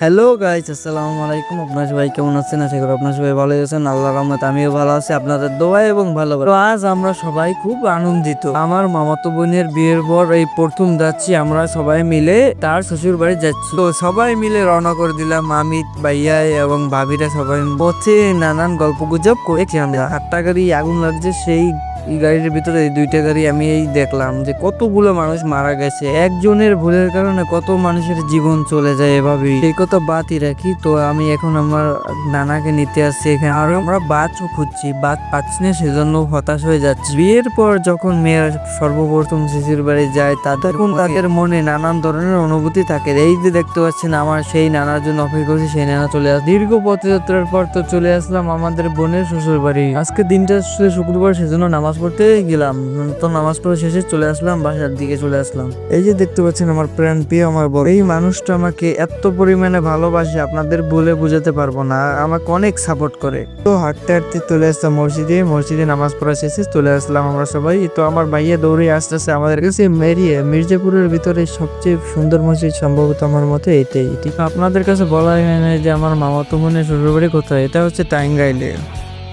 Hello guys আসসালামু আলাইকুম। আপনার সবাই কেমন আছেন? আশা করি আপনার সবাই ভালো আছেন। আল্লাহ রহমত আমিও ভালো আছি। আপনাদের দোয়া এবং ভালো তো আজ আমরা সবাই খুব আনন্দিত। আমার মামাতো বোনের বিয়ের পর এই প্রথম যাচ্ছি। আমরা সবাই মিলে তার শ্বশুর বাড়ি যাচ্ছি। তো সবাই মিলে রওনা করে দিলাম। আমি, ভাইয়া এবং ভাবিরা সবাই পথে নানান গল্প গুজব করেছি আমরা আটটা গাড়ি আগুন লাগছে। সেই এই গাড়ির ভিতরে এই দুইটা গাড়ি আমি এই দেখলাম যে কতগুলো মানুষ মারা গেছে। একজনের ভুলের কারণে কত মানুষের জীবন চলে যায় এভাবেই। সেই কথা বাদই রাখি। তো আমি এখন আমার নানাকে নিতে আসছি এখানে। আর আমরা বাচ্চও খুঁজছি বাদ পাচ্ছি না সেজন্য হতাশ হয়ে যাচ্ছি। বিয়ের পর যখন মেয়েরা সর্বপ্রথম শিশুর বাড়ি যায় তাদের তাদের মনে নানান ধরনের অনুভূতি থাকে। এই যে দেখতে পাচ্ছেন আমার সেই নানার জন্য অপেক্ষা করছি সেই নানা চলে আস। দীর্ঘ পথযাত্রার পর তো চলে আসলাম আমাদের বোনের শ্বশুর বাড়ি আজকে দিনটা শুক্রবার সেজন্য নামাজ পড়তে গেলাম। তো নামাজ পড়ে শেষে চলে আসলাম বাসার দিকে চলে আসলাম। এই যে দেখতে পাচ্ছেন আমার প্রাণ প্রিয় আমার বড়। এই মানুষটা আমাকে এত পরিমাণে ভালোবাসে, আপনাদের বলে বুঝাতে পারব না। আমাকে অনেক সাপোর্ট করে। তো হাঁটতে হাঁটতে চলে আসলাম মসজিদে। মসজিদে নামাজ পড়া শেষে চলে আসলাম আমরা সবাই। তো আমার ভাইয়া দৌড়ে আসতেছে আমাদের কাছে। মেরিয়ে মির্জাপুরের ভিতরে সবচেয়ে সুন্দর মসজিদ সম্ভবত আমার মতে এটাই। ঠিক আপনাদের কাছে বলা হয় না যে আমার মামাতো বোনের শ্বশুরবাড়ি কোথায়? এটা হচ্ছে টাইঙ্গাইলে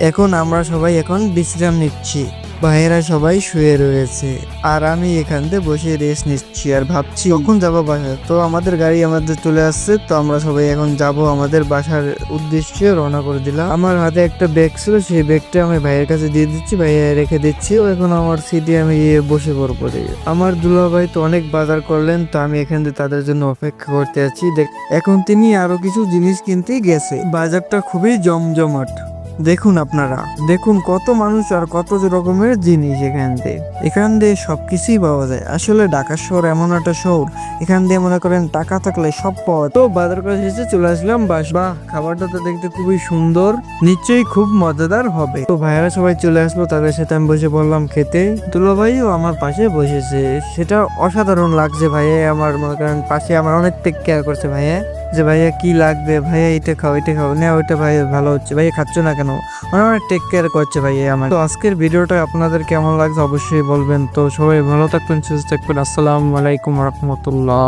এখন আমরা সবাই এখন বিশ্রাম নিচ্ছি। ভাইয়েরা সবাই শুয়ে রয়েছে। আর আমি এখান থেকে বসে রেস্ট নিচ্ছি। আর ভাবছি কখন যাব বাসা তো আমাদের গাড়ি আমাদের চলে আসছে। তো আমরা সবাই এখন যাব আমাদের বাসার উদ্দেশ্যে রওনা করে দিলাম। আমার হাতে একটা ব্যাগ ছিল, সেই ব্যাগটা আমি ভাইয়ের কাছে দিয়ে দিচ্ছি। ভাইয়া রেখে দিচ্ছি। ও এখন আমার সিটে আমি বসে পড়ব। আমার দুলা ভাই তো অনেক বাজার করলেন, তো আমি এখান থেকে তাদের জন্য অপেক্ষা করতে আছি। দেখ- এখন তিনি আরও কিছু জিনিস কিনতে গেছে। বাজারটা খুবই জমজমাট। দেখুন আপনারা, দেখুন কত মানুষ আর কত রকমের জিনিস এখান দিয়ে। এখান দিয়ে সবকিছুই পাওয়া যায়। আসলে ঢাকা শহর এমন একটা শহর, এখান দিয়ে মনে করেন টাকা থাকলে সব পাওয়া। তো বাজার করে শেষে চলে আসলাম, বাস। বাহ, খাবারটা তো দেখতে খুবই সুন্দর, নিশ্চয়ই খুব মজাদার হবে। তো ভাইয়েরা সবাই চলে আসলো, তাদের সাথে আমি বসে বললাম খেতে। দুলো ভাইও আমার পাশে বসেছে। সেটা অসাধারণ লাগছে ভাইয়া, আমার মনে করেন পাশে আমার অনেক টেক কেয়ার করছে ভাইয়া। যে ভাইয়া কি লাগবে? ভাইয়া এটা খাও এটা খাও। না, ওইটা ভাই ভালো হচ্ছে। ভাইয়া খাচ্ছ না কেন? মানে অনেক টেক কেয়ার করছে ভাইয়া আমার। তো আজকের ভিডিওটা আপনাদের কেমন লাগছে অবশ্যই বলবেন। তো সবাই ভালো থাকবেন, সুস্থ থাকবেন। আসসালামু আলাইকুম রহমতুল্লাহ।